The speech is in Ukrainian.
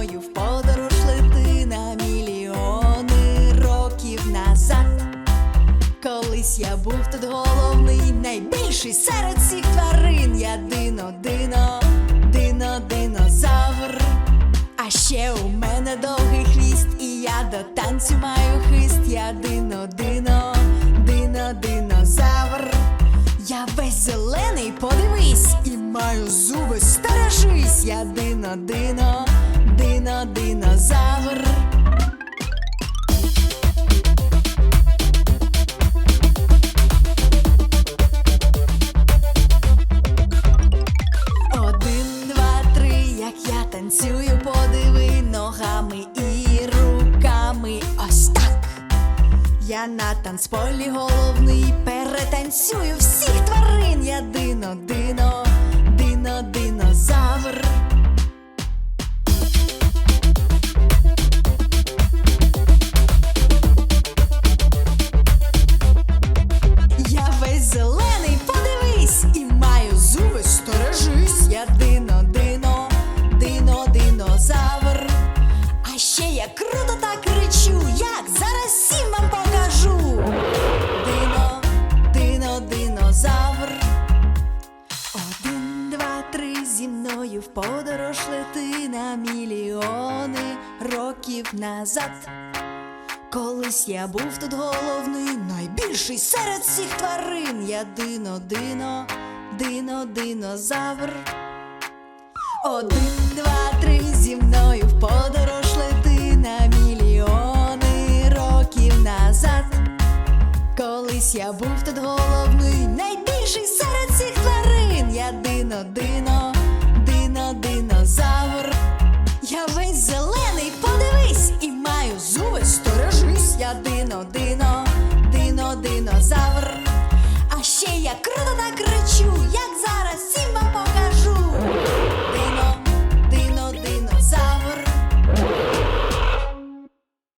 мною в подорож лети на мільйони років назад. Колись я був тут головний, найбільший серед всіх тварин. Я дино, дино, дино, динозавр. А ще у мене довгий хвіст, і я до танцю маю хист. Я дино, дино, дино, динозавр. Я весь зелений, подивись, і маю зуби, стережись, я дино, дино. Я на танцполі головний, перетанцюю всіх тварин. Зі мною в подорож лети на мільйони років назад. Колись я був тут головний, найбільший серед всіх тварин. Я дино, дино, дино, динозавр. Один, два, три зі мною в подорож лети на мільйони років назад. Колись я був тут головний. на краю.